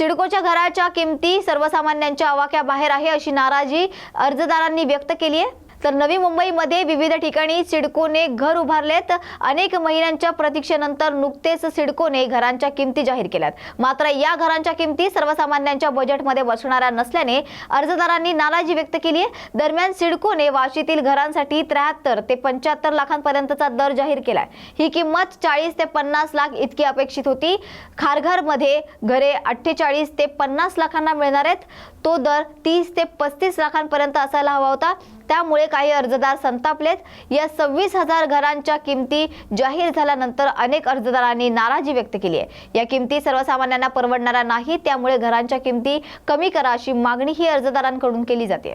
सिडकोच्या घराच्या किमती सर्वसामान्यांच्या आवाक्याबाहेर आहे अशी नाराजी अर्जदारांनी व्यक्त केली आहे. तर नवी मुंबईमध्ये विविध ठिकाणी सिडकोने घर उभारलेत. अनेक महिन्यांच्या प्रतीक्षेनंतर नुकतेच सिडकोने घरांच्या किमती जाहीर केल्यात. मात्र या घरांच्या किमती सर्वसामान्यांच्या बजेटमध्ये बसणाऱ्या नसल्याने अर्जदारांनी नाराजी व्यक्त केली आहे दरम्यान सिडकोने वाशीतील घरांसाठी त्र्याहत्तर ते पंच्याहत्तर लाखांपर्यंतचा दर जाहीर केलाय. ही किंमत चाळीस ते पन्नास लाख इतकी अपेक्षित होती. खारघरमध्ये घरे अठ्ठेचाळीस ते पन्नास लाखांना मिळणार आहेत. तो दर तीस ते पस्तीस लाखांपर्यंत असायला हवा होता. त्यामुळे काही अर्जदार संतापलेत. या सव्वीस हजार घरांच्या किमती जाहीर झाल्यानंतर अनेक अर्जदारांनी नाराजी व्यक्त केली आहे. या किमती सर्वसामान्यांना परवडणाऱ्या नाही त्यामुळे घरांच्या किमती कमी करा अशी मागणी ही अर्जदारांकडून केली जाते.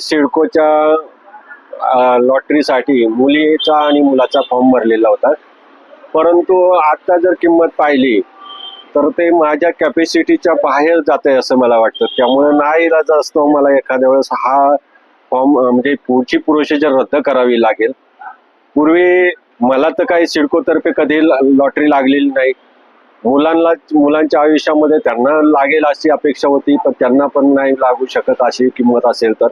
सिडकोच्या लॉटरीसाठी मुलीचा आणि मुलाचा फॉर्म भरलेला होता. परंतु आता जर किंमत पाहिली तर ते माझ्या कॅपॅसिटीच्या बाहेर जात आहे असं मला वाटतं. त्यामुळे नाही इलाज असतो मला एखाद्या वेळेस हा फॉर्म म्हणजे पुढची प्रोसिजर रद्द करावी लागेल पूर्वी मला तर काही सिडकोतर्फे कधी लॉटरी लागलेली नाही. मुलांना मुलांच्या आयुष्यामध्ये त्यांना लागेल अशी अपेक्षा होती पण त्यांना पण नाही लागू शकत अशी किंमत असेल तर.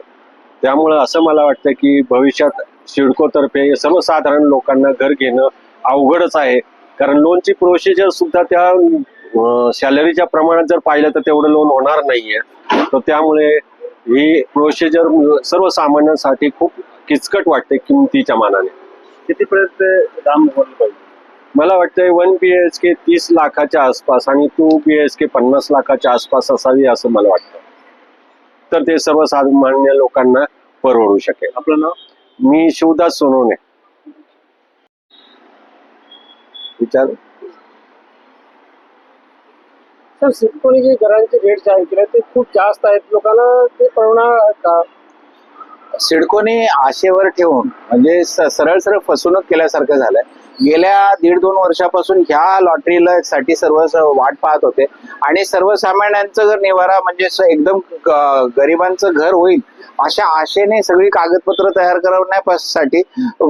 त्यामुळं असं मला वाटतं की भविष्यात सिडकोतर्फे सर्वसाधारण लोकांना घर घेणं अवघडच आहे. कारण लोनची प्रोसिजर सुद्धा त्या सॅलरीच्या प्रमाणात जर पाहिलं तर तेवढं लोन होणार नाहीये. तर त्यामुळे ही प्रोसिजर सर्वसामान्यांसाठी खूप किचकट वाटते किमतीच्या मानाने. कितीपर्यंत दाम होईल पाहिजे? मला वाटतंय वन बी एच के तीस लाखाच्या आसपास आणि टू बी एच के पन्नास लाखाच्या आसपास असावी असं मला वाटतं. तर ते सर्वसामान्य लोकांना परवडू शकेल. आपलं नाव? मी शिवदास सोनवणे. विचार. तर सिडकोने जे घरांचे रेट जाहीर केले ते खूप जास्त आहेत. लोकांना ते परवणार का? सिडकोने आशेवर ठेवून म्हणजे स- सरळ सरळ फसवणूक केल्यासारखं झालंय. गेल्या दीड दोन वर्षापासून ह्या लॉटरीला साठी सर्व वाट पाहत होते. आणि सर्वसामान्यांचं जर निवारा म्हणजे एकदम गरिबांचं घर होईल अशा आशेने सगळी कागदपत्र तयार करण्यासाठी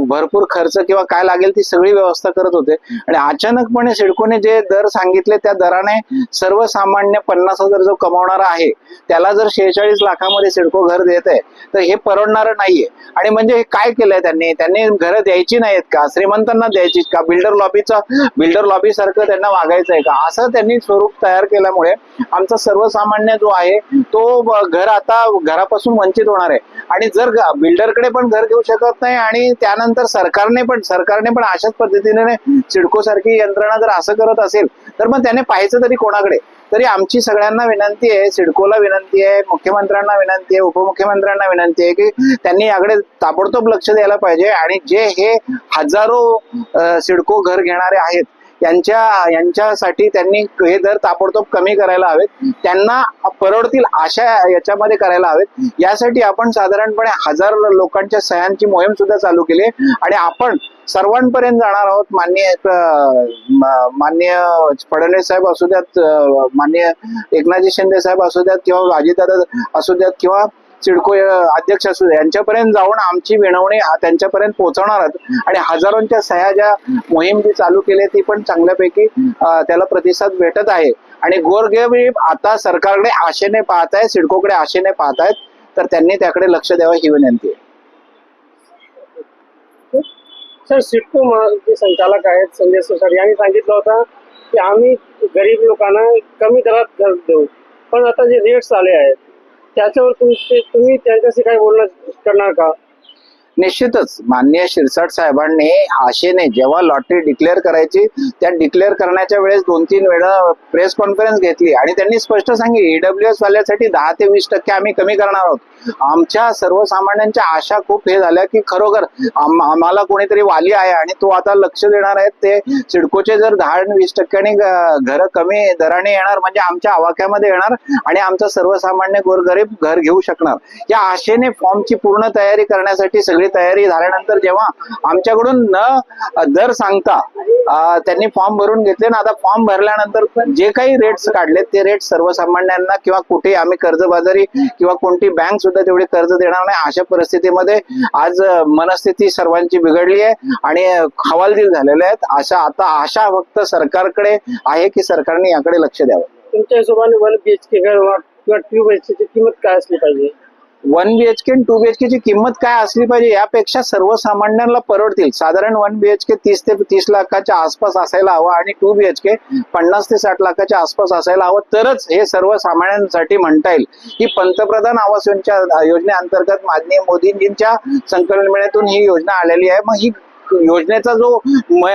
भरपूर खर्च किंवा काय लागेल ती सगळी व्यवस्था करत होते. आणि अचानकपणे सिडकोने जे दर सांगितले त्या दराने सर्वसामान्य पन्नास हजार जो कमावणारा आहे त्याला जर शेहेचाळीस लाखामध्ये सिडको घर देत आहे तर हे परवडणारं नाहीये. आणि म्हणजे हे काय केलंय त्यांनी? त्यांनी घरं द्यायची नाहीत का? श्रीमंतांना द्यायची का बिल्डर लॉबीचा बिल्डर लॉबी सारखं त्यांना वागायचं आहे का? असं त्यांनी स्वरूप तयार केल्यामुळे आमचा सर्वसामान्य जो आहे तो घर आता घरापासून वंचित होणार आहे. आणि जर बिल्डरकडे पण घर घेऊ शकत नाही आणि त्यानंतर सरकारने पण सरकारने पण अशाच पद्धतीने सिडको सारखी यंत्रणा जर असं करत असेल तर मग त्याने पाहायचं तरी कोणाकडे? तरी आमची सगळ्यांना विनंती आहे सिडकोला विनंती आहे मुख्यमंत्र्यांना विनंती आहे उपमुख्यमंत्र्यांना विनंती आहे की त्यांनी याकडे ताबडतोब लक्ष द्यायला पाहिजे आणि जे हे हजारो सिडको घर घेणारे आहेत यांच्या यांच्यासाठी त्यांनी हे दर ताबडतोब कमी करायला हवेत. त्यांना परवडतील अशा याच्यामध्ये करायला हवेत. यासाठी आपण साधारणपणे हजार लोकांच्या सह्यांची मोहीम सुद्धा चालू केली आहे. आणि आपण सर्वांपर्यंत जाणार आहोत. मान्य मान्य फडणवीस साहेब असू द्यात मान्य एकनाथजी शिंदे साहेब असू द्यात किंवा अजितदादा असू द्यात किंवा सिडको अध्यक्ष असू दे यांच्यापर्यंत जाऊन आमची विनवणी त्यांच्यापर्यंत पोहोचवणार आहेत. आणि हजारोंच्या सह्या ज्या मोहीम जी चालू केली आहे, ती पण चांगल्यापैकी त्याला प्रतिसाद भेटत आहे. आणि गोरगरीब आता सरकारकडे आशेने पाहत आहे सिडकोकडे आशेने पाहत आहेत तर त्यांनी त्याकडे लक्ष द्यावं ही विनंती आहे. सर सिडको जे संचालक आहेत संजय सोसारी यांनी सांगितलं होतं की आम्ही गरीब लोकांना कमी दरात घर देऊ. पण आता जे रेट्स आले आहेत त्याच्यावर तुमचे तुम्ही त्यांच्याशी काही बोलणं करणार का? निश्चितच. माननीय शिरसाट साहेबांनी आशेने जेव्हा लॉटरी डिक्लेअर करायची त्या डिक्लेअर करण्याच्या वेळेस दोन तीन वेळा प्रेस कॉन्फरन्स घेतली आणि त्यांनी स्पष्ट सांगितले ईडब्ल्यू एस वाल्यासाठी दहा ते वीस टक्के आम्ही कमी करणार आहोत. आमच्या सर्वसामान्यांच्या आशा खूप हे झाल्या की खरोखर आम- आम्हाला कोणीतरी वाली आहे आणि तो आता लक्ष देणार आहे. ते सिडकोचे जर दहा आणि वीस टक्क्यांनी घर कमी दराने येणार म्हणजे आमच्या आवाक्यामध्ये येणार आणि आमचा सर्वसामान्य गोरगरीब घर घेऊ शकणार. या आशेने फॉर्मची पूर्ण तयारी करण्यासाठी सगळी तयारी झाल्यानंतर जेव्हा आमच्याकडून न दर सांगता त्यांनी फॉर्म भरून घेतले ना आता फॉर्म भरल्यानंतर जे काही रेट्स काढले ते रेट सर्वसामान्यांना किंवा कुठे आम्ही कर्जबाजारी किंवा कोणती बँक सुद्धा तेवढी कर्ज देणार नाही. अशा परिस्थितीमध्ये आज मनस्थिती सर्वांची बिघडली आहे आणि हवालदिल झालेले आहेत. अशा आता आशा फक्त सरकारकडे आहे की सरकारने याकडे लक्ष द्यावं. तुमच्या हिशोबाने वन बी एच के किंवा टू बी एच ची किंमत काय असली पाहिजे? वन बीएचके आणि टू बी एचके ची किंमत काय असली पाहिजे यापेक्षा सर्वसामान्यांना परवडतील. साधारण वन बीएचके तीस ते तीस लाखाच्या आसपास असायला हवं आणि टू बीएचके पन्नास ते साठ लाखाच्या आसपास असायला हवं. तरच हे सर्वसामान्यांसाठी म्हणता येईल. ही पंतप्रधान आवास योजनेच्या योजनेअंतर्गत माननीय मोदींजींच्या संकल्पनेतून ही योजना आलेली आहे. मग ही योजनेचा जो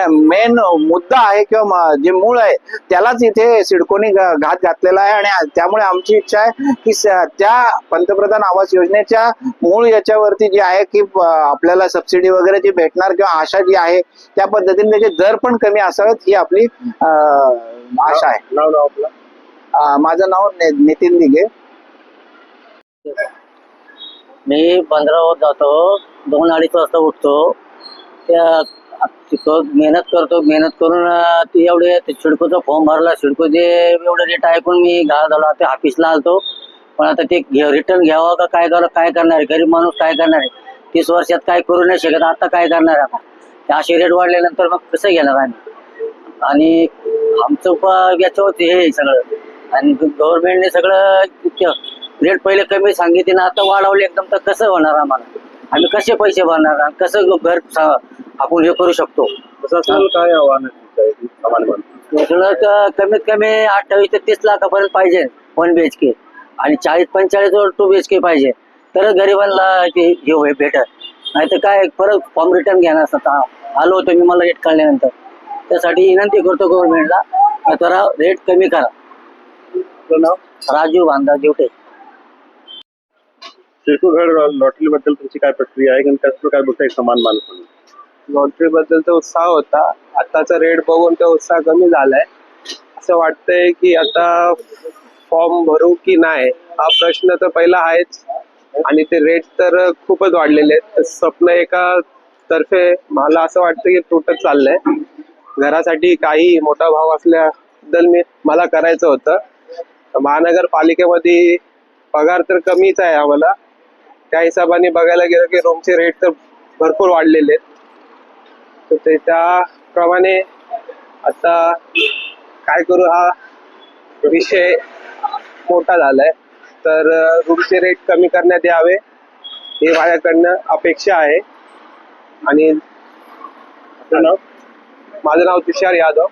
मेन मुद्दा आहे किंवा म- जे मूळ आहे त्यालाच इथे सिडकोनी घात घातलेला आहे आणि त्यामुळे आमची इच्छा आहे की त्या पंतप्रधान आवास योजनेच्या मूळ याच्यावरती जे आहे की आपल्याला सबसिडी वगैरे जी भेटणार किंवा आशा जी आहे त्या पद्धतीने त्याचे दर पण कमी असावेत ही आपली अं, आशा आहे. नाव नाव आपलं? अं, माझं नाव नि- नितीन दिघे. मी पंधरावर जातो दोन अडीच वाजता उठतो. त्या तिथं मेहनत करतो मेहनत करून ते एवढे ते सिडकोचा फॉर्म भरला. सिडकोचे एवढे रेट ऐकून मी घा झाला. ते ऑफिसला आलतो. पण आता ते रिटर्न घ्यावं का काय करावं काय करणार आहे? गरीब माणूस काय करणार आहे? तीस वर्षात काय करू नाही शकत. आता काय करणार आता ते असे रेट वाढल्यानंतर मग कसं घेणार आम्ही? आणि आमचं प- याच्यावरती हे सगळं. आणि गव्हर्नमेंटने सगळं रेट पहिले कमी सांगितले ना आता वाढवले एकदम. तर कसं होणार आम्हाला? आम्ही कसे पैसे भरणार आणि कसं घर सा- आपण हे करू शकतो? प्रशासनाला काय आव्हान आहे तुमचं इथे? सामान्य माणसाला? सगळं तर कमीत कमी अठ्ठावीस ते तीस लाखापर्यंत पाहिजे वन बी एच के आणि चाळीस पंचेचाळीस वर टू बी एच के पाहिजे. तरच गरिबांना ते हे होईल भेटत नाही तर काय परत फॉर्म रिटर्न घेणार हा, आलो होतो मी मला रेट काढल्यानंतर त्यासाठी विनंती करतो गव्हर्नमेंटला जरा रेट कमी करा. आपलं नाव? राजू बांधा दिवटे सिडको लॉटरी बद्दल तुमची काय प्रक्रिया आहे? आणि त्याचं काय बोलता एक समान माल लॉटरी बद्दल तर उत्साह होता. आताचा रेट बघून तो उत्साह कमी झालाय. असं वाटतंय की आता फॉर्म भरू की नाही हा प्रश्न तर पहिला आहेच. आणि ते रेट तर खूपच वाढलेले आहेत. स्वप्न एका तर्फे मला असं वाटतं की तुटत चाललंय. घरासाठी काही मोठा भाव असल्याबद्दल मी मला करायचं होतं. महानगरपालिकेमध्ये पगार तर कमीच आहे आम्हाला. त्या हिशोबाने बघायला गेलं की रूमचे रेट तर भरपूर वाढलेले आहेत. तर ते त्याप्रमाणे आता काय करू हा विषय मोठा झालाय. तर रूमचे रेट कमी करण्यात यावे हे माझ्याकडनं अपेक्षा आहे. आणि माझं नाव तुषार यादव.